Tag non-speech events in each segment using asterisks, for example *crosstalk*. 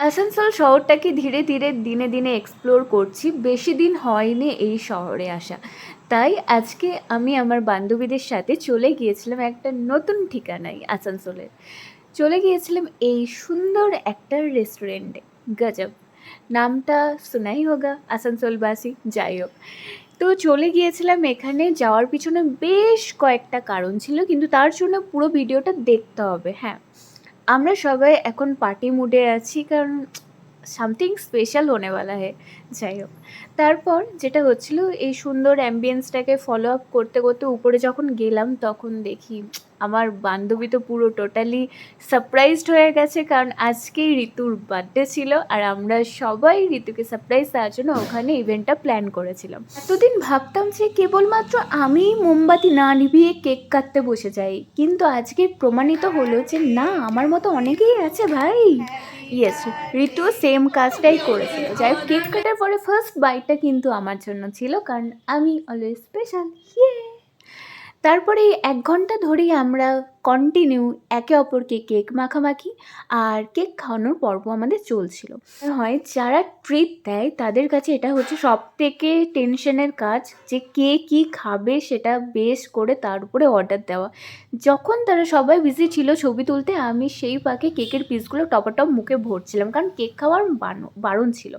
আসানসোল শহরটাকে ধীরে ধীরে দিনে দিনে এক্সপ্লোর করছি। বেশি দিন হয়নি এই শহরে আসা। তাই আজকে আমি আমার বান্ধবীদের সাথে চলে গিয়েছিলাম একটা নতুন ঠিকানায় আসানসোলের চলে গিয়েছিলাম এই সুন্দর একটা রেস্টুরেন্টে গজব। নামটা শোনাই হোগা, আসানসোলবাসী, যাই হোক। তো চলে গিয়েছিলাম এখানে। যাওয়ার পিছনে বেশ কয়েকটা কারণ ছিল, কিন্তু তার জন্য পুরো ভিডিওটা দেখতে হবে হ্যাঁ। আমরা সবাই এখন পার্টি মুডে আছি, কারণ সামথিং স্পেশাল হনেওয়ালা হে যাই হোক। তারপর যেটা হচ্ছিল, এই সুন্দর অ্যাম্বিয়েন্সটাকে ফলো আপ করতে করতে উপরে যখন গেলাম, তখন দেখি আমার বান্ধবী তো পুরো টোটালি সারপ্রাইজড হয়ে গেছে, কারণ আজকেই ঋতুর বার্থডে ছিল আর আমরা সবাই ঋতুকে সারপ্রাইজ দেওয়ার জন্য ওখানে ইভেন্টটা প্ল্যান করেছিলাম। এতদিন ভাবতাম যে কেবলমাত্র আমি মোমবাতি না নিভিয়ে কেক কাটতে বসে যাই, কিন্তু আজকে প্রমাণিত হলো যে না, আমার মতো অনেকেই আছে ভাই। ইয়েস ঋতু সেম কাজটাই করেছিল। যাই হোক কেক কাটার পরে ফার্স্ট বাইটটা কিন্তু আমার জন্য ছিল, কারণ আমি অলওয়েজ স্পেশাল ইয়ে তারপরে এক ঘণ্টা ধরেই আমরা কন্টিনিউ একে অপরকে কেক মাখামাখি আর কেক খাওয়ানোর পর্ব আমাদের চলছিল। হয় যারা ট্রিট দেয় তাদের কাছে এটা হচ্ছে সব থেকে টেনশনের কাজ যে কে কী খাবে সেটা বেশ করে তার উপরে অর্ডার দেওয়া। যখন তারা সবাই বিজি ছিল ছবি তুলতে, আমি সেই পাকে কেকের পিসগুলো টপাটপ মুখে ভরছিলাম কারণ কেক খাওয়ার বারণ ছিল।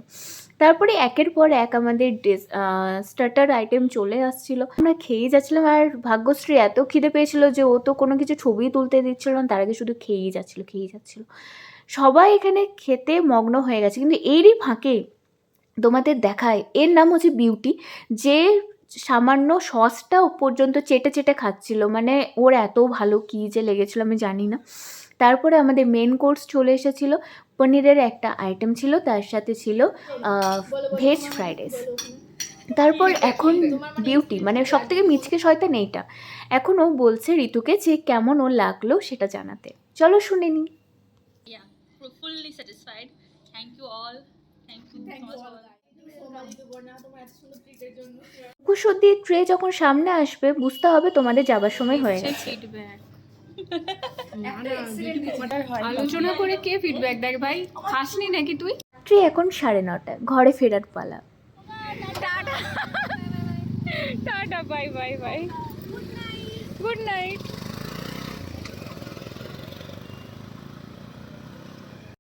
তারপরে একের পর এক আমাদের ডেস স্টার্টার আইটেম চলে আসছিল। আমরা খেয়েই যাচ্ছিলাম আর ভাগ্যশ্রী এত খিদে পেয়েছিল যে ও তো কোনো কিছু ছবি তুলতে দিচ্ছিল না তার আগে শুধু খেয়েই যাচ্ছিল খেয়েই যাচ্ছিল। সবাই এখানে খেতে মগ্ন হয়ে গেছে কিন্তু এরই ফাঁকে তোমাদের দেখায় এর নাম হচ্ছে বিউটি যে সামান্য সসটা পর্যন্ত চেটে চেটে খাচ্ছিল মানে ওর এত ভালো কী যে লেগেছিলো আমি জানি না। তারপরে আমাদের মেন কোর্স চলে এসেছিল পনিরের একটা আইটেম ছিল তার সাথে ছিল ভেজ ফ্রাইড রাইস তারপর এখন বিউটি মানে সব থেকে মিচকে শয়তান এইটা। এখন ও বলছে ঋতুকে যে কেমন ও লাগল সেটা জানাতে। চলো শুনে নি। Thank you so much all. কুসুদ্দির ট্রে যখন সামনে আসবে বুঝতে হবে তোমাদের যাবার সময় হয়ে গেছে। *laughs* আলোচনা করে কে ফিডব্যাক দেখ ভাই? খাসনি নাকি তুই? ট্রে এখন সাড়ে নটা ঘরে ফেরার পালা। Tata, bye bye bye. Good night. Good night.